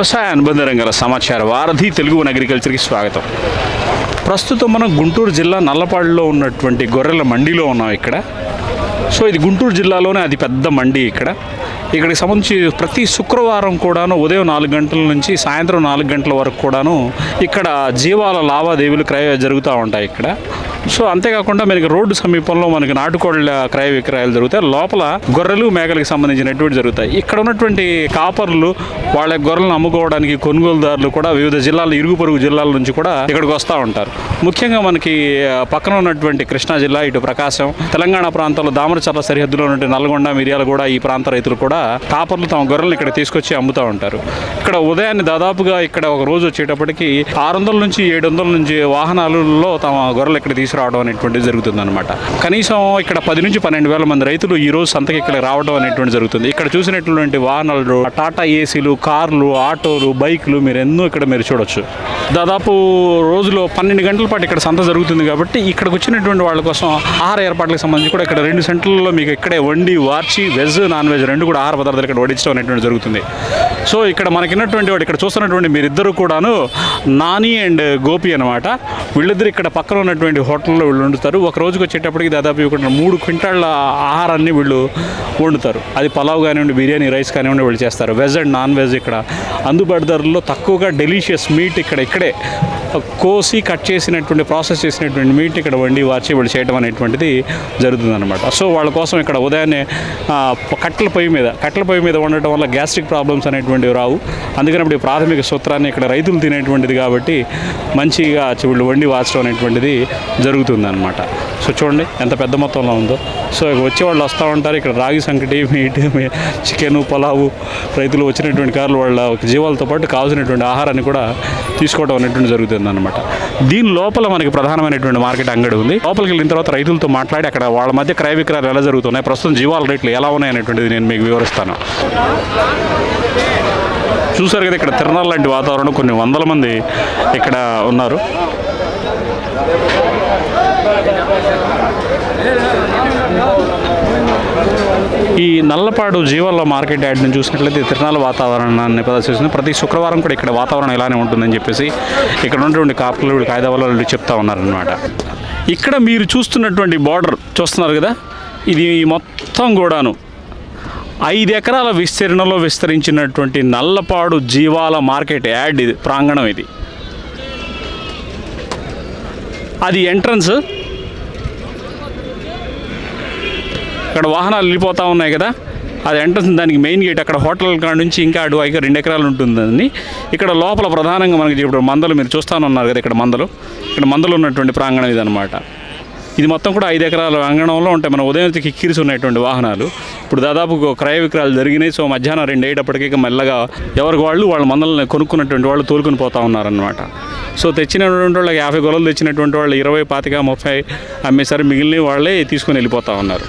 వ్యవసాయ అనుబంధ రంగాల సమాచార వారధి తెలుగు అగ్రికల్చర్కి స్వాగతం. ప్రస్తుతం మనం గుంటూరు జిల్లా నల్లపాడులో ఉన్నటువంటి గొర్రెల మండిలో ఉన్నాం ఇక్కడ. సో ఇది గుంటూరు జిల్లాలోనే అది పెద్ద మండి ఇక్కడ. ఇక్కడికి సంబంధించి ప్రతి శుక్రవారం కూడాను ఉదయం నాలుగు గంటల నుంచి సాయంత్రం నాలుగు గంటల వరకు కూడాను ఇక్కడ జీవాల లావాదేవీలు క్రయ జరుగుతూ ఉంటాయి ఇక్కడ. సో అంతేకాకుండా మనకి రోడ్డు సమీపంలో మనకి నాటుకోళ్ళ క్రయ విక్రయాలు జరుగుతాయి. లోపల గొర్రెలు మేకలకు సంబంధించినటువంటి జరుగుతాయి. ఇక్కడ ఉన్నటువంటి కాపర్లు వాళ్ళ గొర్రెలను అమ్ముకోవడానికి కొనుగోలుదారులు కూడా వివిధ జిల్లాల ఇరుగు పొరుగు జిల్లాల నుంచి కూడా ఇక్కడికి వస్తూ ఉంటారు. ముఖ్యంగా మనకి పక్కన ఉన్నటువంటి కృష్ణా జిల్లా ఇటు ప్రకాశం తెలంగాణ ప్రాంతంలో దామరచర్ల సరిహద్దులో ఉన్నటువంటి నల్గొండ మిర్యాల కూడా ఈ ప్రాంత రైతులు కూడా కాపర్లు తమ గొర్రెలను ఇక్కడ తీసుకొచ్చి అమ్ముతూ ఉంటారు. ఇక్కడ ఉదయాన్నే దాదాపుగా ఇక్కడ ఒక రోజు వచ్చేటప్పటికి ఆరు వందల నుంచి ఏడు వందల నుంచి వాహనాలలో తమ గొర్రెలు ఇక్కడ తీసుకు తీసుకురావడం అనేటువంటిది జరుగుతుంది అనమాట కనీసం ఇక్కడ పది నుంచి పన్నెండు వేల మంది రైతులు ఈ రోజు సంతకి ఇక్కడ రావడం అనేటువంటి జరుగుతుంది. ఇక్కడ చూసినటువంటి వాహనాలు టాటా ఏసీలు కార్లు ఆటోలు బైక్లు మీరు ఎన్నో ఇక్కడ మీరు చూడొచ్చు. దాదాపు రోజులో పన్నెండు గంటల పాటు ఇక్కడ సంత జరుగుతుంది కాబట్టి ఇక్కడికి వచ్చినటువంటి వాళ్ళ కోసం ఆహార ఏర్పాట్లకు సంబంధించి కూడా ఇక్కడ రెండు సెంటర్లలో మీకు ఇక్కడే వండి వార్చి వెజ్ నాన్ వెజ్ రెండు కూడా ఆహార పదార్థాలు ఇక్కడ వడించడం అనేటువంటి జరుగుతుంది. సో ఇక్కడ మనకిన్నటువంటి వాడు ఇక్కడ చూస్తున్నటువంటి మీరిద్దరు కూడాను నాని అండ్ గోపి అనమాట వీళ్ళిద్దరు ఇక్కడ పక్కన ఉన్నటువంటి హోటల్లో వీళ్ళు వండుతారు. ఒక రోజుకి వచ్చేటప్పటికి దాదాపు ఇక్కడ మూడు క్వింటాళ్ళ ఆహారాన్ని వీళ్ళు వండుతారు. అది పలావ్ కానివ్వండి బిర్యానీ రైస్ కానివ్వండి వీళ్ళు చేస్తారు. వెజ్ అండ్ నాన్ వెజ్ ఇక్కడ అందుబాటు ధరల్లో తక్కువగా డెలిషియస్ మీట్ ఇక్కడ ఇక్కడే కోసి కట్ చేసినటువంటి ప్రాసెస్ చేసినటువంటి మీట్ ఇక్కడ వండి వార్చి వీళ్ళు చేయడం అనేటువంటిది జరుగుతుందన్నమాట. సో వాళ్ళ కోసం ఇక్కడ ఉదయాన్నే కట్టెల పొయ్యి మీద కట్టెల పొయ్యి మీద వండటం వల్ల గ్యాస్ట్రిక్ ప్రాబ్లమ్స్ అనేటువంటివి రావు. అందుకని ఇప్పుడు ప్రాథమిక సూత్రాన్ని ఇక్కడ రైతులు తినేటువంటిది కాబట్టి మంచిగా వీళ్ళు వండి వాచడం అనేటువంటిది జరుగుతుందన్నమాట. సో చూడండి ఎంత పెద్ద మొత్తంలో ఉందో. సో ఇక వచ్చే వాళ్ళు వస్తూ ఉంటారు. ఇక్కడ రాగి సంకటి మీట్ చికెన్ పలావు రైతులు వచ్చినటువంటి కార్లు వాళ్ళ జీవాలతో పాటు కావాల్సినటువంటి ఆహారాన్ని కూడా తీసుకోవడం అనేటువంటి జరుగుతుంది. అనమాట దీని లోపల మనకి ప్రధానమైనటువంటి మార్కెట్ అంగడి ఉంది. లోపలికి వెళ్ళిన తర్వాత రైతులతో మాట్లాడి అక్కడ వాళ్ళ మధ్య క్రయ విక్రయాలు ఎలా జరుగుతున్నాయి ప్రస్తుతం జీవాల రేట్లు ఎలా ఉన్నాయి అనేటువంటిది నేను మీకు వివరిస్తాను. చూసారు కదా ఇక్కడ తిరణాల లాంటి వాతావరణం కొన్ని వందల మంది ఇక్కడ ఉన్నారు. ఈ నల్లపాడు జీవాల మార్కెట్ యాడ్ని చూసినట్లయితే తిరునాల వాతావరణాన్ని ప్రదర్శిస్తుంది. ప్రతి శుక్రవారం కూడా ఇక్కడ వాతావరణం ఇలానే ఉంటుందని చెప్పేసి ఇక్కడ ఉన్నటువంటి కాపులు వీళ్ళు కాయిదా వాళ్ళు చెప్తా ఉన్నారనమాట ఇక్కడ మీరు చూస్తున్నటువంటి బార్డర్ చూస్తున్నారు కదా? ఇది మొత్తం కూడాను ఐదు ఎకరాల విస్తీర్ణంలో విస్తరించినటువంటి నల్లపాడు జీవాల మార్కెట్ యాడ్ ఇది ప్రాంగణం ఇది. అది ఎంట్రన్స్ ఇక్కడ వాహనాలు వెళ్ళిపోతూ ఉన్నాయి కదా. అది ఎంట్రన్స్ దానికి మెయిన్ గేట్ అక్కడ హోటల్ కాడ నుంచి ఇంకా అటు అయితే రెండు ఎకరాలు ఉంటుందని ఇక్కడ లోపల ప్రధానంగా మనకి ఇప్పుడు మందలు మీరు చూస్తానున్నారు కదా ఇక్కడ మందలు. ఇక్కడ మందలు ఉన్నటువంటి ప్రాంగణం ఇదనమాట ఇది మొత్తం కూడా ఐదు ఎకరాల అంగణంలో ఉంటాయి. మన ఉదయం కిక్కిరిసి ఉన్నటువంటి వాహనాలు. ఇప్పుడు దాదాపు క్రయ విక్రయాలు జరిగినాయి. సో మధ్యాహ్నం రెండు అయ్యేటప్పటికీ మెల్లగా ఎవరికి వాళ్ళు వాళ్ళ మందలని కొనుక్కున్నటువంటి వాళ్ళు తోలుకొని పోతా ఉన్నారనమాట సో తెచ్చినటువంటి వాళ్ళకి యాభై గొలలు తెచ్చినటువంటి వాళ్ళు ఇరవై పాతిక ముప్పై అమ్మేసరి మిగిలిన వాళ్ళే తీసుకొని వెళ్ళిపోతూ ఉన్నారు.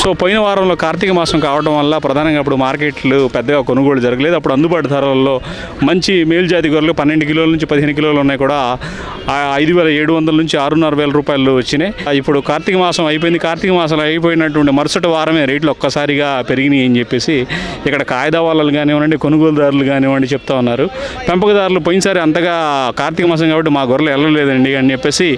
సో పోయిన వారంలో కార్తీక మాసం కావడం వల్ల ప్రధానంగా అప్పుడు మార్కెట్లు పెద్దగా కొనుగోలు జరగలేదు. అప్పుడు అందుబాటు ధరల్లో మంచి మేల్జాతి గొర్రెలు పన్నెండు కిలోల నుంచి పదిహేను కిలోలు ఉన్నాయి కూడా. ఐదు వేల ఏడు వందల నుంచి ఆరున్నర వేల రూపాయలు వచ్చినాయి. ఇప్పుడు కార్తీక మాసం అయిపోయింది. కార్తీక మాసం అయిపోయినటువంటి మరుసటి వారమే రేట్లు ఒక్కసారిగా పెరిగినాయి అని చెప్పేసి ఇక్కడ కాయిదా వాళ్ళు కానివ్వండి కొనుగోలుదారులు కానివ్వండి చెప్తా ఉన్నారు. పెంపకదారులు పోయినసారి అంతగా కార్తీక మాసం కాబట్టి మా గొర్రెలు వెళ్ళలేదండి అని చెప్పేసి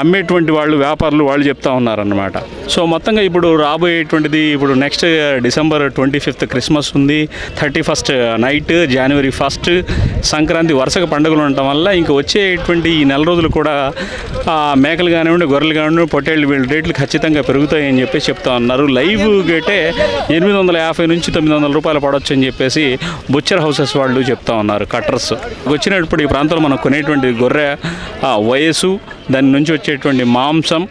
అమ్మేటువంటి వాళ్ళు వ్యాపారులు వాళ్ళు చెప్తా ఉన్నారన్నమాట. సో మొత్తంగా ఇప్పుడు రాబోయేటువంటిది ఇప్పుడు next December twenty fifth Christmas ఉంది. థర్టీ ఫస్ట్ నైట్ జనవరి ఫస్ట్ సంక్రాంతి వరుసగా పండుగలు ఉండటం వల్ల ఇంకా వచ్చేటువంటి ఈ నెల రోజులు కూడా మేకలు కానివ్వండి గొర్రెలు కానివ్వండి పొట్టేళ్ళు వీళ్ళ రేట్లు ఖచ్చితంగా పెరుగుతాయని చెప్పేసి చెప్తా ఉన్నారు. లైవ్ గేటే ఎనిమిది వందల యాభై నుంచి తొమ్మిది వందల రూపాయలు పడవచ్చు అని చెప్పేసి బుచ్చర్ హౌసెస్ వాళ్ళు చెప్తా ఉన్నారు కట్టర్స్. వచ్చినప్పుడు ఈ ప్రాంతంలో మనం కొనేటువంటి గొర్రె వయసు దాని నుంచి వచ్చేటువంటి మాంసం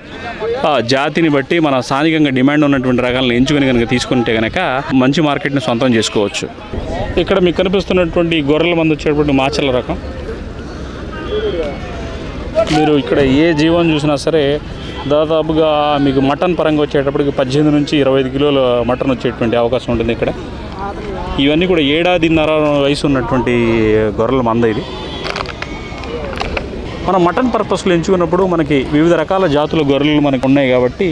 జాతిని బట్టి మన స్థానికంగా డిమాండ్ ఉన్నటువంటి రకాలను ఎంచుకొని కనుక తీసుకుంటే కనుక మంచి మార్కెట్ని సొంతం చేసుకోవచ్చు. ఇక్కడ మీకు కనిపిస్తున్నటువంటి గొర్రెల మందు వచ్చేటువంటి మాచల రకం. మీరు ఇక్కడ ఏ జీవం చూసినా సరే దాదాపుగా మీకు మటన్ పరంగా వచ్చేటప్పటికి పద్దెనిమిది నుంచి ఇరవై ఐదు కిలోల మటన్ వచ్చేటువంటి అవకాశం ఉంటుంది ఇక్కడ. ఇవన్నీ కూడా ఏడాదిన్నర వయసు ఉన్నటువంటి గొర్రెల మంద ఇది. మనం మటన్ పర్పస్లో ఎంచుకున్నప్పుడు మనకి వివిధ రకాల జాతుల గొర్రెలు మనకు ఉన్నాయి కాబట్టి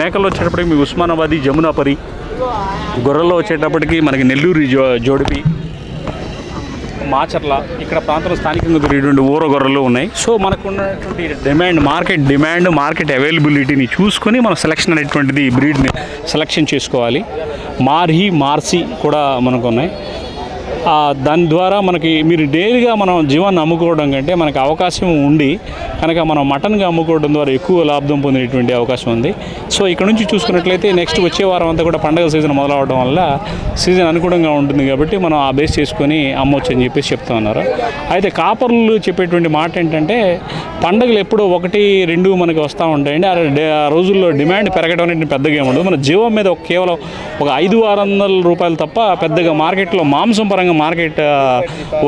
మేకలు వచ్చేటప్పటికి మీ ఉస్మానాబాదీ జమునాపరి గొర్రెల్లో వచ్చేటప్పటికి మనకి నెల్లూరు జో జోడిపి మాచర్ల ఇక్కడ ప్రాంతంలో స్థానికంగా దొరికేటువంటి ఊర గొర్రెలు ఉన్నాయి. సో మనకు ఉన్నటువంటి డిమాండ్ మార్కెట్ డిమాండ్ మార్కెట్ అవైలబిలిటీని చూసుకొని మనం సెలక్షన్ అనేటువంటిది బ్రీడ్ని సెలక్షన్ చేసుకోవాలి. మార్హి మార్సి కూడా మనకు ఉన్నాయి. దాని ద్వారా మనకి మీరు డైలీగా మనం జీవాన్ని అమ్ముకోవడం కంటే మనకి అవకాశం ఉండి కనుక మనం మటన్గా అమ్ముకోవడం ద్వారా ఎక్కువ లాభం పొందినటువంటి అవకాశం ఉంది. సో ఇక్కడ నుంచి చూసుకున్నట్లయితే నెక్స్ట్ వచ్చే వారం అంతా కూడా పండగ సీజన్ మొదలవడం వల్ల సీజన్ అనుకూలంగా ఉంటుంది కాబట్టి మనం ఆ బేస్ చేసుకొని అమ్మవచ్చు అని చెప్పేసి చెప్తా ఉన్నారు. అయితే కాపర్లు చెప్పేటువంటి మాట ఏంటంటే పండుగలు ఎప్పుడో ఒకటి రెండు మనకి వస్తూ ఉంటాయండి. ఆ రోజుల్లో డిమాండ్ పెరగడం అనేది పెద్దగా ఏమి ఉండదు. మన జీవం మీద ఒక కేవలం ఒక ఐదు ఆరు వందల రూపాయలు తప్ప పెద్దగా మార్కెట్లో మాంసం పరంగా మార్కెట్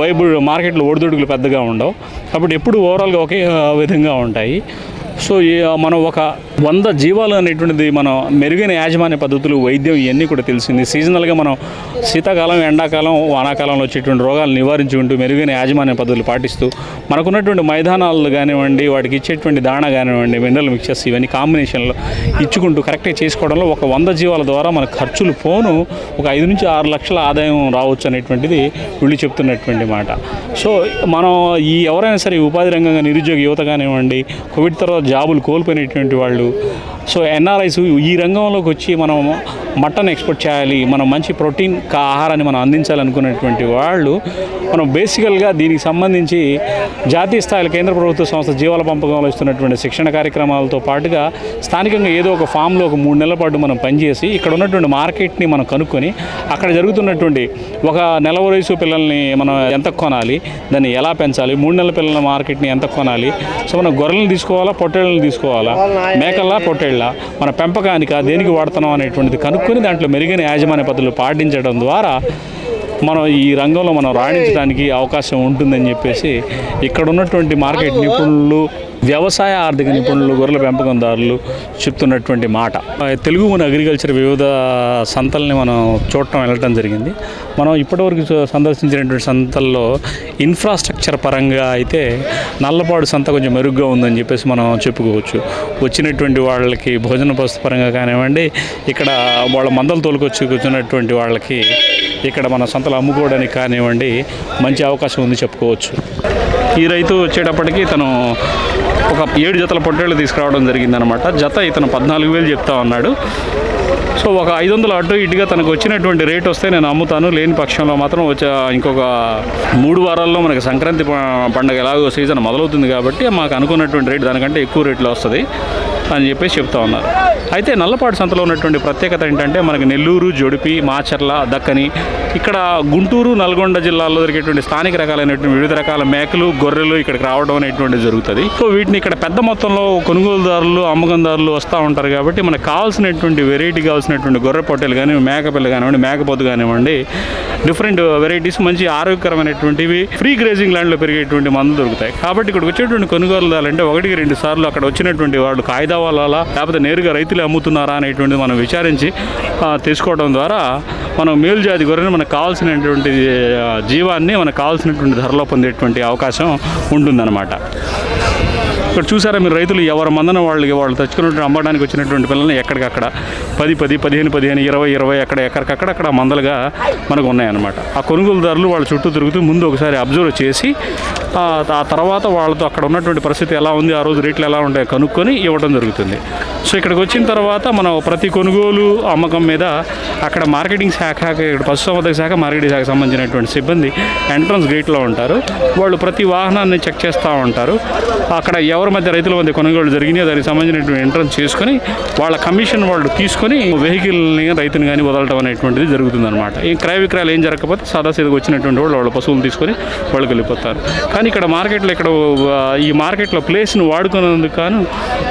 వైబుల్ మార్కెట్లో ఒడిదుడుకులు పెద్దగా ఉండవు. కాబట్టి ఎప్పుడు ఓవరాల్గా ఒకే విధంగా ఉంటాయి. సో ఈ మనం ఒక వంద జీవాలు అనేటువంటిది మనం మెరుగైన యాజమాన్య పద్ధతులు వైద్యం ఇవన్నీ కూడా తెలిసింది. సీజనల్గా మనం శీతాకాలం ఎండాకాలం వానాకాలంలో వచ్చేటువంటి రోగాలు నివారించుకుంటూ మెరుగైన యాజమాన్య పద్ధతులు పాటిస్తూ మనకున్నటువంటి మైదానాలు కానివ్వండి వాటికి ఇచ్చేటువంటి దాణా కానివ్వండి మినరల్ మిక్చర్స్ ఇవన్నీ కాంబినేషన్లో ఇచ్చుకుంటూ కరెక్ట్గా చేసుకోవడంలో ఒక వంద జీవాల ద్వారా మన ఖర్చులు పోను ఒక ఐదు నుంచి ఆరు లక్షల ఆదాయం రావచ్చు అనేటువంటిది వీళ్ళు చెప్తున్నటువంటి మాట. సో మనం ఈ ఎవరైనా సరే ఉపాధి రంగంగా నిరుద్యోగ యువత కానివ్వండి కోవిడ్ తర్వాత జాబులు కోల్పోయినటువంటి వాళ్ళు సో ఎన్ఆర్ఐస్ ఈ రంగంలోకి వచ్చి మనం మటన్ ఎక్స్పోర్ట్ చేయాలి మనం మంచి ప్రోటీన్ ఆహారాన్ని మనం అందించాలనుకునేటువంటి వాళ్ళు మనం బేసికల్గా దీనికి సంబంధించి జాతీయ స్థాయిలో కేంద్ర ప్రభుత్వ సంస్థ జీవాల పంపకంలో ఇస్తున్నటువంటి శిక్షణ కార్యక్రమాలతో పాటుగా స్థానికంగా ఏదో ఒక ఫామ్లో ఒక మూడు నెలల పాటు మనం పనిచేసి ఇక్కడ ఉన్నటువంటి మార్కెట్ని మనం కనుక్కొని అక్కడ జరుగుతున్నటువంటి ఒక నెల వయసు పిల్లల్ని మనం ఎంత కొనాలి దాన్ని ఎలా పెంచాలి మూడు నెలల పిల్లల మార్కెట్ని ఎంత కొనాలి సో మనం గొర్రెలను తీసుకోవాలా పొట్టేళ్ళని తీసుకోవాలా మేకల్లా పొట్టేళ్ళ మన పెంపకానికి దేనికి వాడుతున్నాం అనేటువంటిది కనుక్కొని దాంట్లో మెరుగైన యాజమాన్య పద్ధతులు పాటించడం ద్వారా మనం ఈ రంగంలో మనం రాణించడానికి అవకాశం ఉంటుందని చెప్పేసి ఇక్కడ ఉన్నటువంటి మార్కెట్ నిపుణులు వ్యవసాయ ఆర్థిక నిపుణులు గొర్రెల పెంపకందారులు చెప్తున్నటువంటి మాట. తెలుగు మన అగ్రికల్చర్ వివిధ సంతల్ని మనం చూడటం వెళ్ళటం జరిగింది. మనం ఇప్పటివరకు సందర్శించినటువంటి సంతల్లో ఇన్ఫ్రాస్ట్రక్చర్ పరంగా అయితే నల్లపాడు సంత కొంచెం మెరుగ్గా ఉందని చెప్పేసి మనం చెప్పుకోవచ్చు. వచ్చినటువంటి వాళ్ళకి భోజన వస్తు పరంగా కానివ్వండి ఇక్కడ వాళ్ళ మందలు తోలుకొచ్చి కూర్చున్నటువంటి వాళ్ళకి ఇక్కడ మన సంతలు అమ్ముకోవడానికి కానివ్వండి మంచి అవకాశం ఉంది చెప్పుకోవచ్చు. ఈ రైతు వచ్చేటప్పటికి తను ఒక ఏడు జతల పొట్టేళ్ళు తీసుకురావడం జరిగిందనమాట. జత ఇతను పద్నాలుగు వేలు చెప్తా ఉన్నాడు. సో ఒక ఐదు వందలు అటు ఇటుగా తనకు వచ్చినటువంటి రేట్ వస్తే నేను అమ్ముతాను. లేని పక్షంలో మాత్రం వచ్చే ఇంకొక మూడు వారాల్లో మనకి సంక్రాంతి పండుగ ఎలాగో సీజన్ మొదలవుతుంది కాబట్టి మాకు అనుకున్నటువంటి రేట్ దానికంటే ఎక్కువ రేట్లో వస్తుంది అని చెప్పేసి చెప్తా ఉన్నారు. అయితే నల్లపాడు సంతలో ఉన్నటువంటి ప్రత్యేకత ఏంటంటే మనకి నెల్లూరు జొడిపి మాచర్ల దక్కని ఇక్కడ గుంటూరు నల్గొండ జిల్లాలో దొరికేటువంటి స్థానిక రకాలైనటువంటి వివిధ రకాల మేకలు గొర్రెలు ఇక్కడికి రావడం అనేటువంటి జరుగుతుంది. సో వీటిని ఇక్కడ పెద్ద మొత్తంలో కొనుగోలుదారులు అమ్మకందారులు వస్తూ ఉంటారు కాబట్టి మనకు కావాల్సినటువంటి వెరైటీ కావాల్సినటువంటి గొర్రె పొట్టెలు కానీ మేకపిల్ల కానివ్వండి మేకపోతు కానివ్వండి డిఫరెంట్ వెరైటీస్ మంచి ఆరోగ్యకరమైనటువంటివి ఫ్రీ గ్రేజింగ్ ల్యాండ్లో పెరిగేటువంటి మందులు దొరుకుతాయి. కాబట్టి ఇక్కడ వచ్చేటువంటి కొనుగోలుదారులంటే ఒకటికి రెండు సార్లు అక్కడ వచ్చినటువంటి వాళ్ళు కాయిదా వాళ్ళ లేకపోతే నేరుగా రైతులు అమ్ముతున్నారా అనేటువంటిది మనం విచారించి తీసుకోవడం ద్వారా మనం మేలు జాతి గొర్రెని మనకు కావాల్సినటువంటి జీవాన్ని మనకు కావాల్సినటువంటి ధరలో పొందేటువంటి అవకాశం ఉంటుందన్నమాట. ఇక్కడ చూసారా మీరు రైతులు ఎవరి మందన వాళ్ళకి వాళ్ళు తెచ్చుకున్నటువంటి అమ్మడానికి వచ్చినటువంటి పిల్లల్ని ఎక్కడికక్కడ? పది పది పదిహేను పదిహేను ఇరవై ఇరవై అక్కడ ఎక్కడికక్కడ అక్కడ మందలుగా మనకు ఉన్నాయన్నమాట. ఆ కొనుగోలుదారులు వాళ్ళ చుట్టూ తిరుగుతూ ముందు ఒకసారి అబ్జర్వ్ చేసి ఆ తర్వాత వాళ్ళతో అక్కడ ఉన్నటువంటి పరిస్థితి ఎలా ఉంది ఆ రోజు రేట్లు ఎలా ఉంటాయో కనుక్కొని ఇవ్వడం జరుగుతుంది. సో ఇక్కడికి వచ్చిన తర్వాత మనం ప్రతి కొనుగోలు అమ్మకం మీద అక్కడ మార్కెటింగ్ శాఖ ఇక్కడ పశుసంవర్ధక శాఖ మార్కెటింగ్ శాఖకు సంబంధించినటువంటి సిబ్బంది ఎంట్రన్స్ గేట్లో ఉంటారు. వాళ్ళు ప్రతి వాహనాన్ని చెక్ చేస్తూ ఉంటారు. అక్కడ ఎవరి మధ్య రైతుల మధ్య కొనుగోలు జరిగినాయో దానికి సంబంధించినటువంటి ఎంట్రన్స్ చేసుకొని వాళ్ళ కమిషన్ వాళ్ళు తీసుకొని వెహికల్ని రైతుని కానీ వదలటం అనేటువంటిది జరుగుతుందన్నమాట. ఈ క్రయ విక్రయాలు ఏం జరగకపోతే సాదాసీదగా వచ్చినటువంటి వాళ్ళు వాళ్ళ పశువులు తీసుకొని వాళ్ళకి వెళ్ళిపోతారు. కానీ ఇక్కడ మార్కెట్లో ఇక్కడ ఈ మార్కెట్లో ప్లేస్ను వాడుకున్నందుకు కాను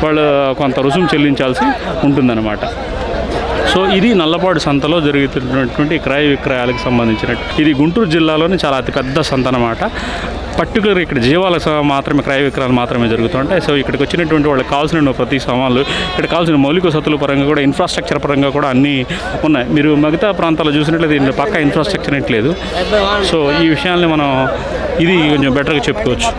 వాళ్ళు కొంత రుసుము చెల్లించాల్సి ఉంటుందన్నమాట. సో ఇది నల్లపాడు సంతలో జరుగుతున్నటువంటి క్రయ విక్రయాలకు సంబంధించినట్టు. ఇది గుంటూరు జిల్లాలోని చాలా అతిపెద్ద సంత అన్నమాట. పర్టికులర్ ఇక్కడ జీవాల మాత్రమే క్రయ విక్రయాలు మాత్రమే జరుగుతుంటాయి. సో ఇక్కడికి వచ్చినటువంటి వాళ్ళకి కావాల్సిన ప్రతి సామాన్లు ఇక్కడ కావాల్సిన మౌలిక వసతుల పరంగా కూడా ఇన్ఫ్రాస్ట్రక్చర్ పరంగా కూడా అన్నీ ఉన్నాయి. మీరు మిగతా ప్రాంతాల్లో చూసినట్లయితే దీంట్లో పక్క ఇన్ఫ్రాస్ట్రక్చర్ లేదు. సో ఈ విషయాల్ని మనం ఇది కొంచెం బెటర్గా చెప్పుకోవచ్చు.